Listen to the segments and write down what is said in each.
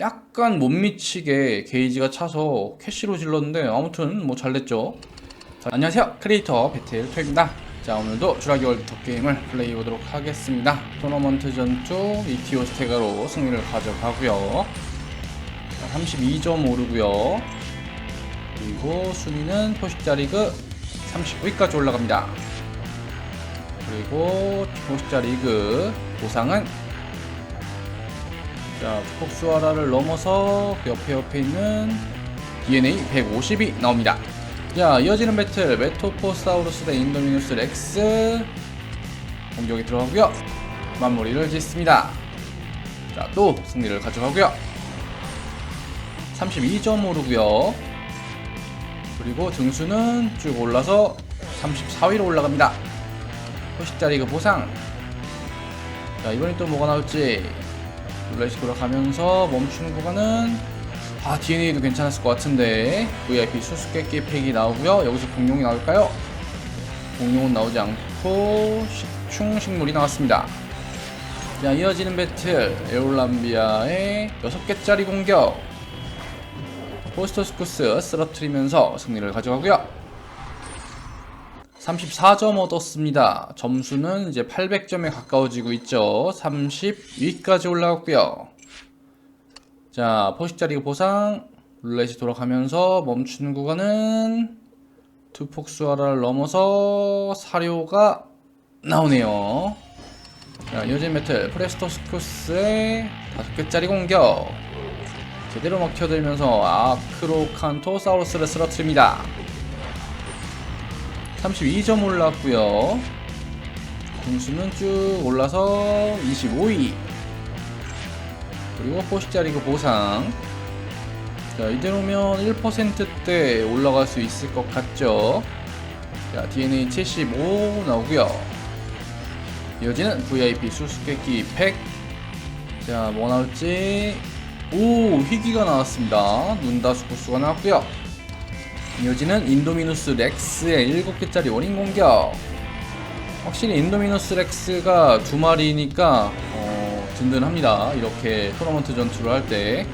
약간 못 미치게 게이지가 차서 캐시로 질렀는데 아무튼 뭐 잘 됐죠. 자, 안녕하세요. 크리에이터 배틀 토입니다. 자, 오늘도 주라기 월드컵 게임을 플레이 보도록 하겠습니다. 토너먼트 전투 이티오 스테가로 승리를 가져가고요. 32점 오르고요. 그리고 순위는 포식자 리그 39위까지 올라갑니다. 그리고 포식자 리그 보상은 자, 폭수아라를 넘어서 그 옆에 옆에 있는 DNA 150이 나옵니다. 자, 이어지는 배틀 메토포사우루스 대 인도미누스 렉스 공격이 들어가고요. 마무리를 짓습니다. 자, 또 승리를 가져가고요. 32점 오르고요. 그리고 등수는 쭉 올라서 34위로 올라갑니다. 포식자 리그 보상. 자, 이번엔 또 뭐가 나올지 룰렛이 돌아가면서 멈추는 구간은 아 DNA도 괜찮았을 것 같은데 VIP 수수께끼 팩이 나오고요. 여기서 공룡이 나올까요? 공룡은 나오지 않고 식충 식물이 나왔습니다. 자 이어지는 배틀. 에올람비아의 6개짜리 공격. 포스터스쿠스 쓰러트리면서 승리를 가져가고요 34점 얻었습니다. 점수는 이제 800점에 가까워지고 있죠. 30위까지 올라갔고요. 자, 포식자 리그 보상 룰렛이 돌아가면서 멈추는 구간은 투폭수아라를 넘어서 사료가 나오네요. 자, 요즘 배틀 프레스토스쿠스의 5개짜리 공격 제대로 먹혀들면서 아크로칸토사우루스를 쓰러뜨립니다. 32점 올랐고요. 등수는 쭉 올라서 25위. 그리고 포식자 리그 보상. 자, 이대로면 1%대 올라갈 수 있을 것 같죠? 자, DNA 75 나오고요. 이어지는 VIP 수수께끼 100. 자, 뭐 나올지. 오, 희귀가 나왔습니다. 눈다수 구수가 나왔고요. 이어지는 인도미누스 렉스의 7개짜리 원인 공격. 확실히 인도미누스 렉스가 두 마리니까 어, 든든합니다. 이렇게 토너먼트 전투를 할 때.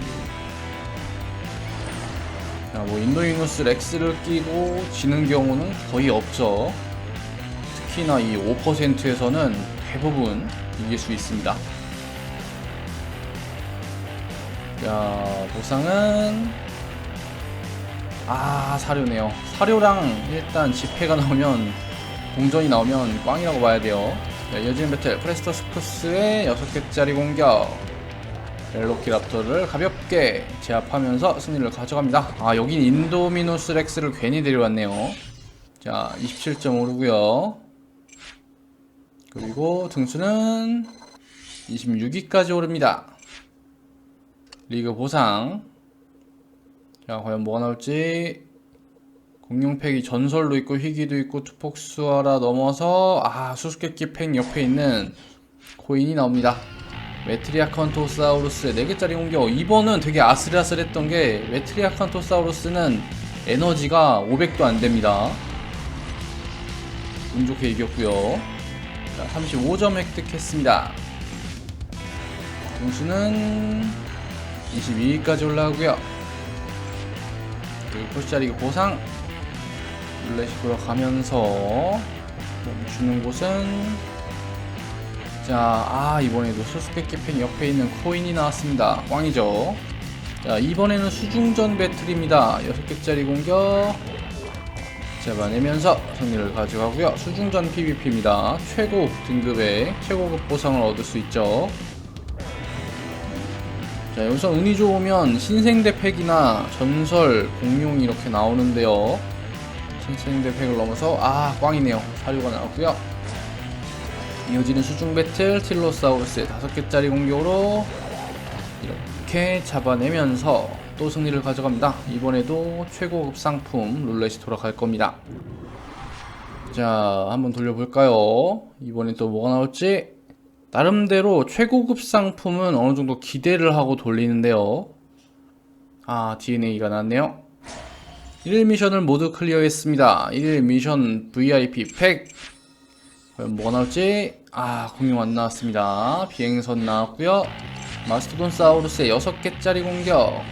뭐 인도미누스 렉스를 끼고 지는 경우는 거의 없죠. 특히나 이 5%에서는 대부분 이길 수 있습니다. 자 보상은 아 사료네요. 사료랑 일단 지폐가 나오면 동전이 나오면 꽝이라고 봐야 돼요. 자, 이어지는 배틀 프레스터스쿠스의 6개짜리 공격. 벨로키랍터를 가볍게 제압하면서 승리를 가져갑니다. 아 여긴 인도미노스 렉스를 괜히 데려왔네요. 자 27점 오르고요. 그리고 등수는 26위까지 오릅니다. 리그 보상 자 과연 뭐가 나올지? 공룡팩이 전설도 있고 희귀도 있고 투폭수아라 넘어서 아 수수께끼 팩 옆에 있는 코인이 나옵니다. 메트리아컨토사우루스의 4개짜리 공격. 이번은 되게 아슬아슬했던 게 메트리아컨토사우루스는 에너지가 500도 안됩니다. 운 좋게 이겼고요. 자 35점 획득했습니다. 등수는 22위까지 올라가고요 그리고 포시자리그 보상 룰렛이 돌아가면서 멈추는 곳은 자, 아 이번에도 수수께끼 펜 옆에 있는 코인이 나왔습니다. 꽝이죠. 자, 이번에는 수중전 배틀입니다. 6개짜리 공격 잡아내면서 승리를 가져가고요. 수중전 PVP입니다. 최고 등급의 최고급 보상을 얻을 수 있죠. 자 여기서 운이 좋으면 신생대 팩이나 전설 공룡이 이렇게 나오는데요. 신생대 팩을 넘어서 아 꽝이네요. 사료가 나왔고요. 이어지는 수중 배틀 틸로사우루스의 5개짜리 공격으로 이렇게 잡아내면서 또 승리를 가져갑니다. 이번에도 최고급 상품 룰렛이 돌아갈 겁니다. 자 한번 돌려볼까요? 이번엔 또 뭐가 나올지 나름대로 최고급 상품은 어느 정도 기대를 하고 돌리는데요. 아, DNA가 나왔네요. 1일 미션을 모두 클리어했습니다. 1일 미션 VIP 팩. 과연 뭐가 나올지? 아, 공룡 안 나왔습니다. 비행선 나왔고요. 마스토돈 사우루스의 6개짜리 공격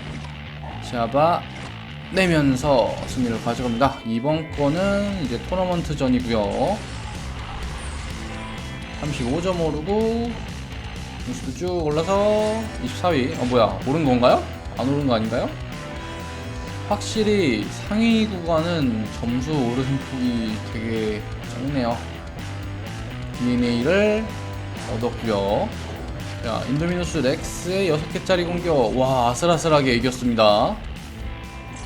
잡아 내면서 승리를 가져갑니다. 이번 거는 이제 토너먼트 전이고요. 35점 오르고 점수도 쭉 올라서 24위. 어 뭐야 오른 건가요? 안 오른 거 아닌가요? 확실히 상위 구간은 점수 오르는 폭이 되게 적네요. DNA를 얻었고요. 자, 인도미누스 렉스의 6개짜리 공격. 와, 아슬아슬하게 이겼습니다.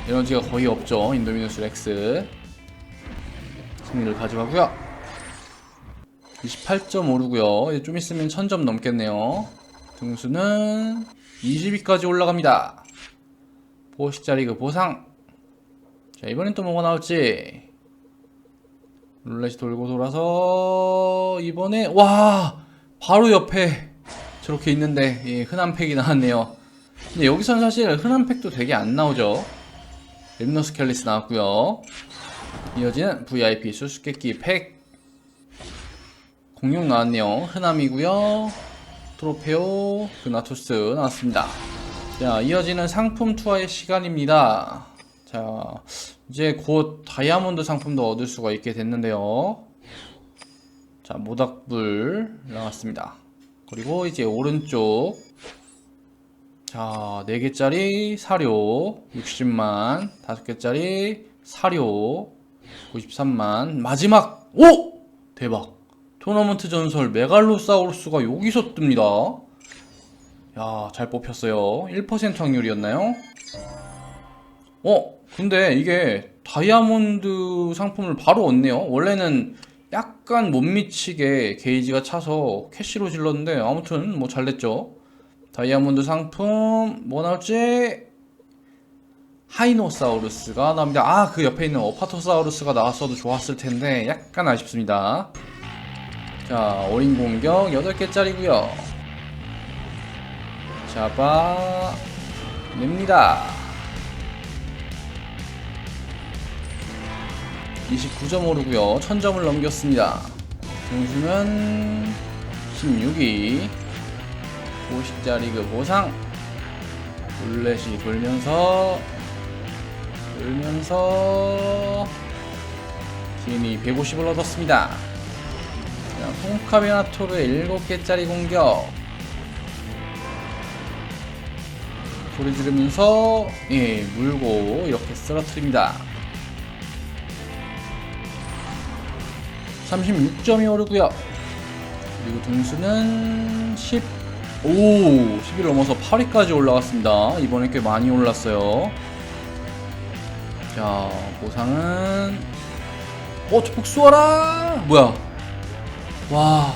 에너지가 거의 없죠. 인도미누스 렉스. 승리를 가져가고요. 28점 오르고요. 이제 좀 있으면 1000점 넘겠네요. 등수는 20위까지 올라갑니다. 보식자 리그 보상. 자, 이번엔 또 뭐가 나올지. 룰렛이 돌고 돌아서 이번에 와 바로 옆에 저렇게 있는데 예, 흔한 팩이 나왔네요. 근데 여기선 사실 흔한 팩도 되게 안 나오죠. 랩너스 캘리스 나왔고요. 이어지는 VIP 수수께끼 팩 공룡 나왔네요. 흔함이고요. 트로페오 그나토스 나왔습니다. 자 이어지는 상품 투하의 시간입니다. 자 이제 곧 다이아몬드 상품도 얻을 수가 있게 됐는데요. 자 모닥불 나왔습니다. 그리고 이제 오른쪽 자 4개짜리 사료 60만 5개짜리 사료 93만 마지막 오! 대박 토너먼트 전설 메갈로사우루스가 여기서 뜹니다. 야 잘 뽑혔어요. 1% 확률이었나요? 어 근데 이게 다이아몬드 상품을 바로 얻네요. 원래는 약간 못 미치게 게이지가 차서 캐시로 질렀는데 아무튼 뭐 잘 됐죠. 다이아몬드 상품 뭐 나올지? 하이노사우루스가 나옵니다. 아 그 옆에 있는 오파토사우루스가 나왔어도 좋았을 텐데 약간 아쉽습니다 자 어린 공격 8개짜리고요. 잡아 냅니다. 29점 오르고요. 1000점을 넘겼습니다. 등수는 16위 50자 리그 보상. 룰렛이 돌면서 돌면서 팀이 150을 얻었습니다 자, 통카베나토르의 7개짜리 공격 소리 지르면서 예 물고 이렇게 쓰러뜨립니다 36점이 오르고요 그리고 등수는 10 오, 10일 넘어서 8위까지 올라갔습니다. 이번에 꽤 많이 올랐어요. 자, 보상은 어, 복수하라! 뭐야? 와,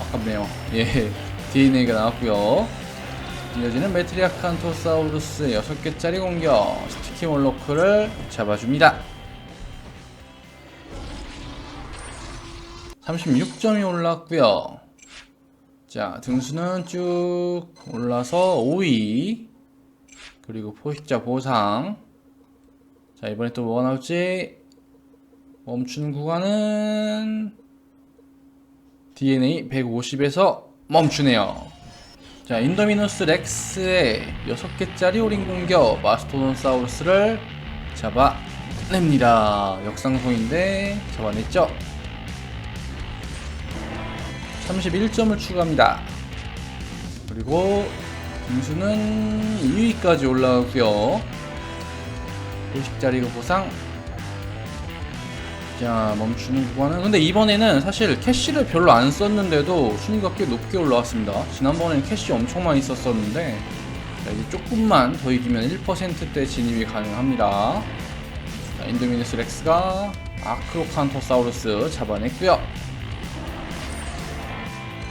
아깝네요. 예, DNA가 나왔고요. 이어지는 메트리아칸토사우루스 6개짜리 공격 스티키 몰로크를 잡아줍니다. 36점이 올랐고요. 자, 등수는 쭉 올라서 5위. 그리고 포식자 보상. 자, 이번에 또 뭐가 나올지. 멈추는 구간은 DNA 150에서 멈추네요. 자, 인도미누스 렉스의 6개짜리 올인 공격 마스토돈사우루스를 잡아냅니다. 역상성인데 잡아냈죠? 31점을 추가합니다. 그리고 등수는 2위까지 올라가고요. 50짜리 보상. 자 멈추는 구간은 근데 이번에는 사실 캐시를 별로 안 썼는데도 순위가 꽤 높게 올라왔습니다. 지난번에는 캐시 엄청 많이 썼었는데 자, 이제 조금만 더 이기면 1%대 진입이 가능합니다. 자, 인도미니스 렉스가 아크로칸토사우루스 잡아냈고요.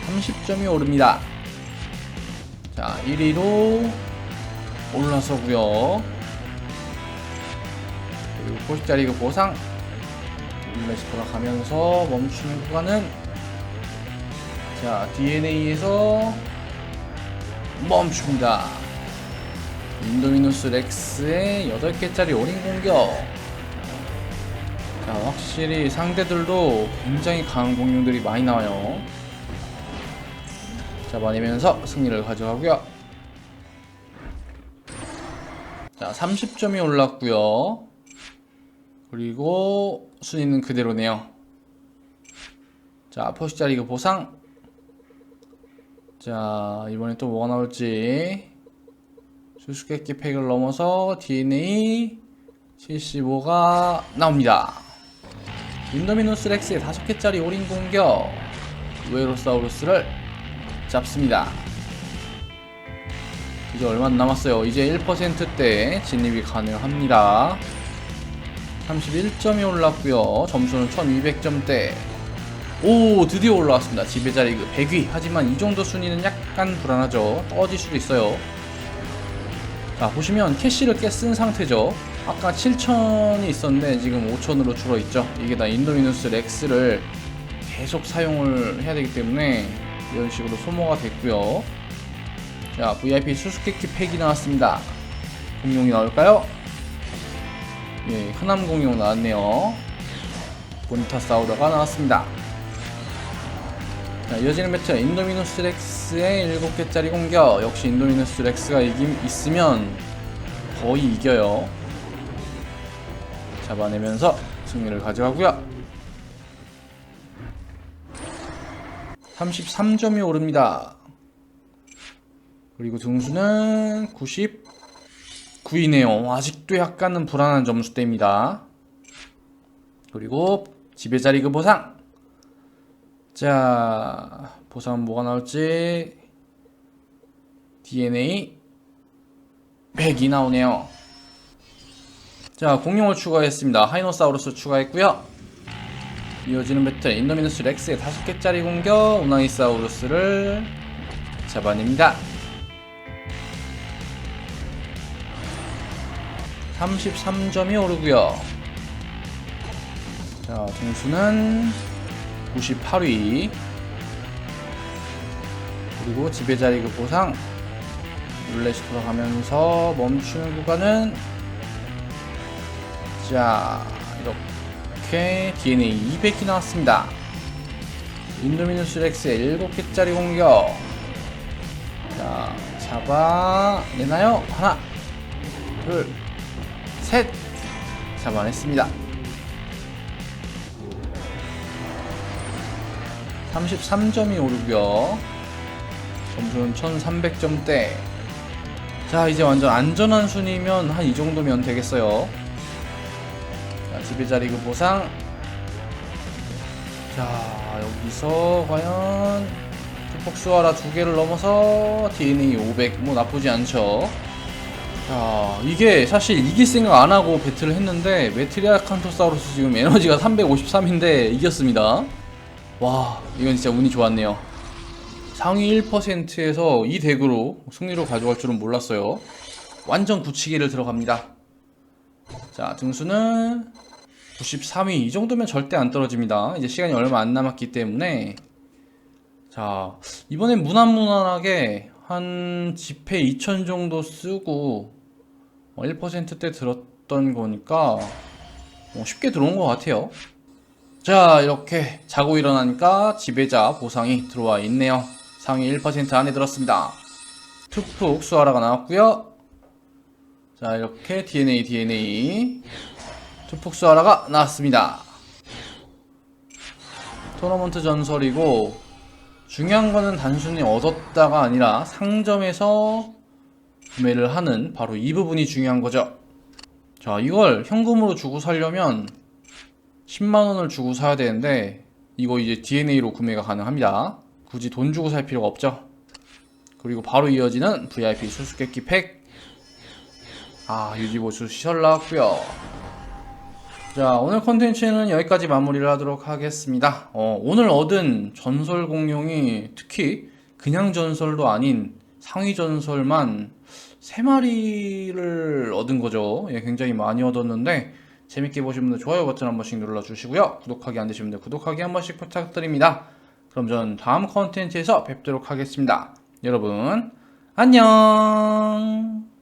30점이 오릅니다. 자, 1위로 올라서고요. 그리고 90짜리 그 보상 룰렛이 돌아가면서 멈추는 구간은 자, DNA에서 멈춥니다. 인도미누스 렉스의 8개짜리 올인 공격. 자, 확실히 상대들도 굉장히 강한 공룡들이 많이 나와요. 잡아내면서 승리를 가져가고요. 자, 30점이 올랐고요. 그리고 순위는 그대로네요. 자, 포시 자 리그 보상. 자, 이번에 또 뭐가 나올지. 수수께끼 팩을 넘어서 DNA 75가 나옵니다. 인도미누스 렉스의 5개짜리 올인 공격. 우에로사우루스를 잡습니다. 이제 얼마 안 남았어요. 이제 1%대 진입이 가능합니다. 31점이 올랐고요. 점수는 1200점대. 오 드디어 올라왔습니다. 지배자 리그 100위. 하지만 이 정도 순위는 약간 불안하죠. 떨어질 수도 있어요. 자 보시면 캐시를 꽤쓴 상태죠. 아까 7천이 있었는데 지금 5천으로 줄어 있죠. 이게 다 인도미누스 렉스를 계속 사용을 해야 되기 때문에 이런 식으로 소모가 됐고요. 자, VIP 수수께끼 팩이 나왔습니다. 공룡이 나올까요? 예, 흔함 공룡 나왔네요. 본타 사우라가 나왔습니다. 자, 이어지는 매트 인도미누스 렉스의 7개짜리 공격. 역시 인도미누스 렉스가 이김 있으면 거의 이겨요. 잡아내면서 승리를 가져가고요. 33점이 오릅니다. 그리고 등수는 99이네요. 아직도 약간은 불안한 점수대입니다. 그리고 지배자 리그 보상. 자, 보상은 뭐가 나올지. DNA 100이 나오네요. 자, 공룡을 추가했습니다. 하이노사우루스 추가했고요. 이어지는 배틀 인도미누스 렉스의 5개짜리 공격 우나이사우루스를 잡아냅니다. 33점이 오르고요. 자, 등수는 98위. 그리고 지배자 리그 보상 룰렛이 돌아가면서 멈추는 구간은 자, 이렇게 DNA 200이 나왔습니다. 인도미누스 렉스의 7개짜리 공격. 자, 잡아내나요? 하나, 둘, 셋! 잡아냈습니다. 33점이 오르고요. 점수는 1300점대. 자, 이제 완전 안전한 순위면 한 이 정도면 되겠어요. 자, 지배자 리그 보상. 자, 여기서 과연 투폭스와라 두 개를 넘어서 DNA 500. 뭐 나쁘지 않죠. 자, 이게 사실 이길 생각 안 하고 배틀을 했는데 메트리아 칸토사우루스 지금 에너지가 353인데 이겼습니다. 와, 이건 진짜 운이 좋았네요. 상위 1%에서 이 덱으로 승리로 가져갈 줄은 몰랐어요. 완전 굳히기를 들어갑니다. 자, 등수는 93위. 이 정도면 절대 안 떨어집니다. 이제 시간이 얼마 안 남았기 때문에. 자, 이번엔 무난무난하게 한 지폐 2000 정도 쓰고 1%대 들었던 거니까 어, 쉽게 들어온 것 같아요. 자, 이렇게 자고 일어나니까 지배자 보상이 들어와 있네요. 상위 1% 안에 들었습니다. 툭툭 수하라가 나왔고요. 자, 이렇게 DNA, DNA 투폭 수하라가 나왔습니다. 토너먼트 전설이고 중요한 거는 단순히 얻었다가 아니라 상점에서 구매를 하는 바로 이 부분이 중요한 거죠. 자, 이걸 현금으로 주고 살려면 10만원을 주고 사야 되는데 이거 이제 DNA로 구매가 가능합니다. 굳이 돈 주고 살 필요가 없죠. 그리고 바로 이어지는 VIP 수수께끼 팩. 아, 유지보수 시설 나왔고요. 자, 오늘 컨텐츠는 여기까지 마무리를 하도록 하겠습니다. 어, 오늘 얻은 전설 공룡이 특히 그냥 전설도 아닌 상위 전설만 3마리를 얻은 거죠. 예, 굉장히 많이 얻었는데 재밌게 보신 분들 좋아요 버튼 한 번씩 눌러주시고요. 구독하기 안 되신 분들 구독하기 한 번씩 부탁드립니다. 그럼 전 다음 컨텐츠에서 뵙도록 하겠습니다. 여러분, 안녕!